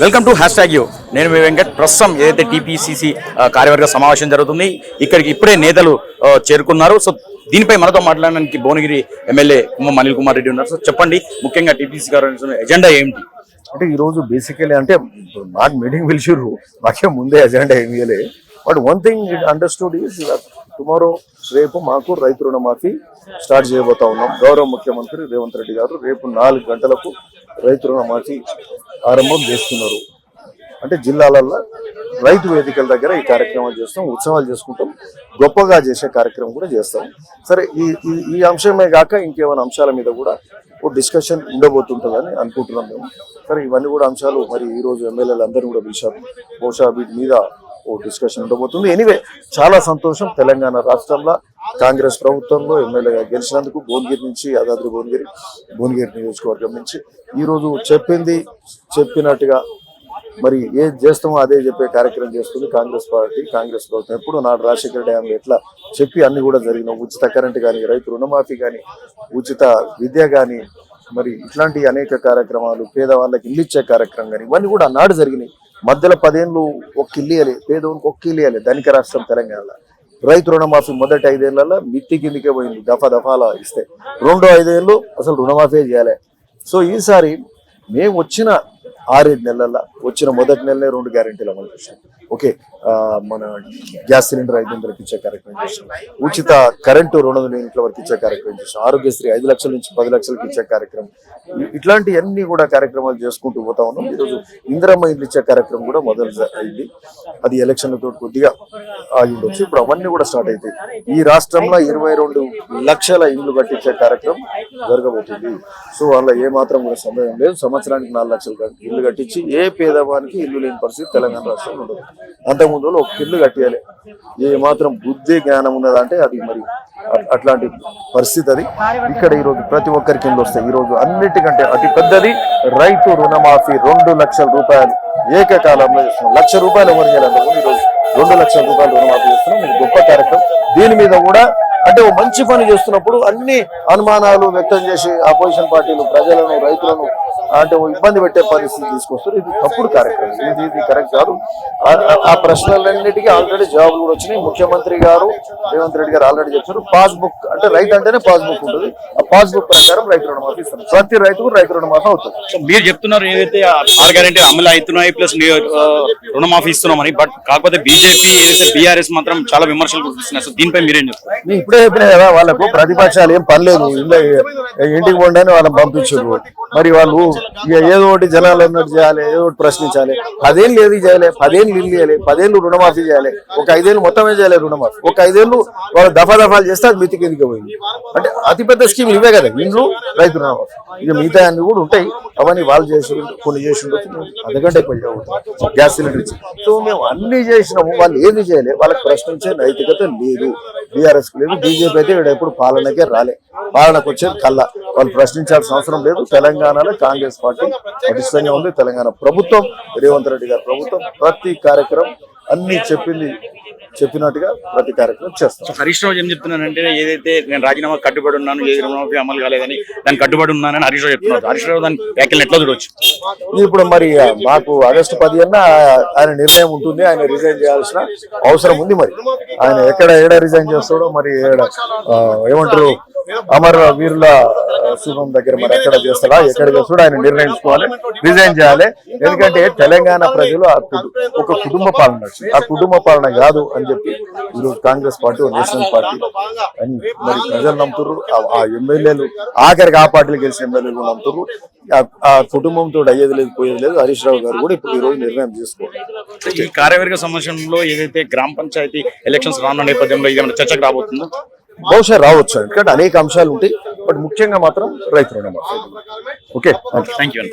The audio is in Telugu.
Welcome to hashtag you నేను మీ వెంకట్. ప్రస్తుతం ఏదైతే టీపీసీసీ కార్యవర్గ సమావేశం జరుగుతుంది ఇక్కడికి ఇప్పుడే నేతలు చేరుకున్నారు. సో దీనిపై మనతో మాట్లాడడానికి భువనగిరి ఎమ్మెల్యే కుమ్మ అనిల్ కుమార్ రెడ్డి ఉన్నారు. సో చెప్పండి ముఖ్యంగా టీపీసీ కార్యవర్గ ఎజెండా ఏమిటి అంటే ఈరోజు బేసికలీ అంటే నాకు మీటింగ్ పిలిచిర్రు. మాకే ముందే అజెండా ఏమి ఇవ్వలే but one thing understood is tomorrow రేపు మాకు రైతు రుణమాఫీ స్టార్ట్ చేయబోతా ఉన్నాం. గౌరవ ముఖ్యమంత్రి రేవంత్ రెడ్డి గారు రేపు నాలుగు గంటలకు రైతు రుణమాఫీ ఆరంభం చేస్తున్నారు. అంటే జిల్లాలలో రైతు వేదికల దగ్గర ఈ కార్యక్రమాలు చేస్తాం ఉత్సవాలు చేసుకుంటాం గొప్పగా చేసే కార్యక్రమం కూడా చేస్తాం. సరే ఈ ఈ- ఈ అంశమే కాక ఇంకేమైనా అంశాల మీద కూడా ఓ డిస్కషన్ ఉండబోతుంటుందని అనుకుంటున్నాం మేము. సరే ఇవన్నీ కూడా అంశాలు మరి ఈ రోజు ఎమ్మెల్యేలు అందరూ కూడా పిలిచారు. బహుశా వీటి మీద ఓ డిస్కషన్ ఉండబోతుంది. ఎనివే చాలా సంతోషం తెలంగాణ రాష్ట్రంలో. కాంగ్రెస్ ప్రభుత్వంలో ఎమ్మెల్యేగా గెలిచినందుకు భువనగిరి నుంచి యాదాద్రి భువనగిరి భువనగిరి నియోజకవర్గం నుంచి ఈ రోజు చెప్పింది చెప్పినట్టుగా మరి ఏం చేస్తామో అదే చెప్పే కార్యక్రమం చేస్తుంది కాంగ్రెస్ పార్టీ కాంగ్రెస్ ప్రభుత్వం. ఎప్పుడు నాడు రాజశేఖర రెడ్డి ఎట్లా చెప్పి అన్ని కూడా జరిగిన ఉచిత కరెంట్ కానీ రైతు రుణమాఫీ కానీ ఉచిత విద్య కానీ మరి ఇట్లాంటి అనేక కార్యక్రమాలు పేదవాళ్ళకి ఇల్లు ఇచ్చే కార్యక్రమం కానీ ఇవన్నీ కూడా నాడు జరిగినాయి. మధ్యలో పదేళ్ళు ఒక్క ఇల్లు పేదవానికి ఒక్క ఇల్లు ధనిక రాష్ట్రం తెలంగాణలో. రైతు రుణమాఫీ మొదటి ఐదేళ్ళలో మిత్తి కిందికే పోయింది. దఫా దఫాల ఇస్తే. రెండో ఐదేళ్ళు అసలు రుణమాఫీ చేయాలి. సో ఈసారి మేము వచ్చిన ఆరేడు నెలల వచ్చిన మొదటి నెలనే రెండు గ్యారెంటీలు అమలు చేసాం ఓకే మన గ్యాస్ సిలిండర్ ఐదు వందలకి ఇచ్చే కార్యక్రమం చేసాం ఉచిత కరెంటు రెండు వందల యూనిట్ల వరకు ఇచ్చే కార్యక్రమం చేసాం ఆరోగ్యశ్రీ ఐదు లక్షల నుంచి పది లక్షలకి ఇచ్చే కార్యక్రమం. ఇట్లాంటివన్నీ కూడా కార్యక్రమాలు చేసుకుంటూ పోతా ఉన్నాం. ఈరోజు ఇందిరమ్మ ఇల్లు ఇచ్చే కార్యక్రమం కూడా మొదలు అయింది అది ఎలక్షన్లతో కొద్దిగా ఆగి ఉండొచ్చు. ఇప్పుడు అవన్నీ కూడా స్టార్ట్ అవుతాయి ఈ రాష్ట్రంలో ఇరవై రెండు లక్షల ఇండ్లు కట్టించే కార్యక్రమం జరగబోతుంది. సో అలా ఏ మాత్రం కూడా సమయం లేదు. సంవత్సరానికి నాలుగు లక్షలు కట్టి- ఇల్లు కట్టించి ఏ పేదవానికి ఇల్లు లేని పరిస్థితి తెలంగాణ రాష్ట్రంలో ఉండదు. అంతకుముందు ఒక ఇల్లు కట్టియాలి. ఏ మాత్రం బుద్ధి జ్ఞానం ఉన్నదంటే అది మరి అట్లాంటి పరిస్థితి అది. ఇక్కడ ఈ రోజు ప్రతి ఒక్కరికి ఇల్లు వస్తాయి. ఈ రోజు అన్నిటికంటే అతి పెద్దది రైతు రుణమాఫీ రెండు లక్షల రూపాయలు ఏకకాలంలో చేస్తున్నాం. లక్ష రూపాయలు ఎవరు చేయాలంటే ఈ రోజు రెండు లక్షల రూపాయలు రుణమాఫీ చేస్తున్నాం. గొప్ప కార్యక్రమం. దీని మీద కూడా అంటే ఓ మంచి పని చేస్తున్నప్పుడు అన్ని అనుమానాలు వ్యక్తం చేసి అపోజిషన్ పార్టీలు ప్రజలను రైతులను అంటే ఓ ఇబ్బంది పెట్టే పరిస్థితి తీసుకొస్తారు. ఇది తప్పుడు కార్యక్రమం. ఇది ఇది కరెక్ట్ కాదు. ఆ- ప్రశ్నలన్నిటికీ ఆల్రెడీ జవాబులు కూడా వచ్చినాయి. ముఖ్యమంత్రి గారు రేవంత్ రెడ్డి గారు ఆల్రెడీ చెప్పారు. పాస్ బుక్ అంటే రైతు అంటేనే పాస్ బుక్ ఉంటుంది. ఆ పాస్ బుక్ ప్రకారం రైతు రుణమాఫీ ఇస్తారు. ప్రతి రైతుకు రైతు రుణమాఫీ అవుతుంది. మీరు చెప్తున్నారు ఏదైతే ఆ ఆరు గ్యారెంటీ అమలు అవుతున్నాయి ప్లస్ రుణమాఫీ ఇస్తున్నామని బట్ కాకపోతే బీజేపీ ఏదైతే బీఆర్ఎస్ మాత్రం చాలా విమర్శలు గుర్తిస్తున్నాయి. సో దీనిపై మీరేం చెప్తారు? నేను ఇప్పుడే చెప్పినా కదా వాళ్ళకు ప్రతిపక్షాలు ఏం పని లేదు ఇళ్ళ ఇంటికి పోండి అని వాళ్ళని పంపించారు మరి వాళ్ళు ఇక ఏదో ఒకటి జనాలు అన్నట్టు చేయాలి ఏదో ఒకటి ప్రశ్నించాలి. పదేళ్ళు ఏది చేయాలి? పదేళ్ళు ఇల్లు చేయాలి పదేళ్ళు రుణమాఫీ చేయాలి. ఒక ఐదేళ్ళు మొత్తమే చేయాలి రుణమాఫీ. ఒక ఐదేళ్ళు వాళ్ళు దఫా దఫాలు చేస్తే అది మితి కిందకి పోయింది? అంటే అతిపెద్ద స్కీమ్ ఇవే కదా ఇండ్లు రైతు రుణమాఫీ. ఇక మిగతా అన్ని కూడా ఉంటాయి. అవన్నీ వాళ్ళు చేసి కొన్ని చేసి ఉండొచ్చు అందుకంటే అంతకంటే గ్యాస్ సిలిండర్ ఇచ్చి. సో మేము అన్ని చేసినాము. వాళ్ళు ఏది చేయలే? వాళ్ళకి ప్రశ్నించే నైతికత లేదు. బీఆర్ఎస్ లేదు. బీజేపీ అయితే వీడు ఎప్పుడు పాలనకే రాలే. పాలనకు వచ్చేది కల్లా. వాళ్ళు ప్రశ్నించాల్సిన అవసరం లేదు. తెలంగాణ తెలంగాణలో కాంగ్రెస్ పార్టీ పటిష్టంగా ఉంది. తెలంగాణ ప్రభుత్వం రేవంత్ రెడ్డి గారి ప్రభుత్వం ప్రతి కార్యక్రమం అన్ని చెప్పింది చెప్పినట్టుగా ప్రతి కార్యక్రమం చేస్తాం. హరీష్ రావు ఏం చెప్తున్నానంటే ఏదైతే నేను రాజీనామా కట్టుబడి ఉన్నాను ఏ రుణమాఫీ అమలు కాలేదని దానికి కట్టుబడి ఉన్నానని హరీష్ రావు చెప్తున్నారు. హరీష్ రావు దాని వ్యాఖ్యలు ఎట్లా చూడొచ్చు? ఇప్పుడు మరి మాకు ఆగస్టు పదిహేన ఆయన నిర్ణయం ఉంటుంది. ఆయన రిజైన్ చేయాల్సిన అవసరం ఉంది మరి. ఆయన ఎక్కడ ఏడ రిజైన్ చేస్తాడో మరి ఏమంటారు? అమర వీరుల శివం శుభం దగ్గర మరి ఎక్కడ చేస్తారా ఎక్కడ చేస్తాడో? ఆయన నిర్ణయించుకోవాలి రిజైన్ చేయాలి. ఎందుకంటే తెలంగాణ ప్రజలు ఆ ఒక కుటుంబ పాలన ఆ కుటుంబ పాలన కాదు అని చెప్పి ఈరోజు కాంగ్రెస్ పార్టీ నేషనల్ పార్టీ అని మరి ప్రజలు నమ్ముతున్నారు ఆ- ఎమ్మెల్యేలు ఆఖరికి ఆ పార్టీలు గెలిచిన ఎమ్మెల్యేలు కూడా నమ్ముతున్నారు ఆ- కుటుంబంతో అయ్యేది లేదు పోయేది లేదు. హరీష్ రావు గారు కూడా ఇప్పుడు ఈ రోజు నిర్ణయం తీసుకోవాలి. ఈ కార్యవర్గ సమస్యలో ఏదైతే గ్రామ పంచాయతీ ఎలక్షన్స్ రానున్న నేపథ్యంలో ఏమైనా చర్చకు రాబోతుందో? బహుశా రావచ్చు ఎందుకంటే అనేక అంశాలు ఉంటాయి బట్ ముఖ్యంగా మాత్రం రైతు రుణమాఫీ. Okay thank you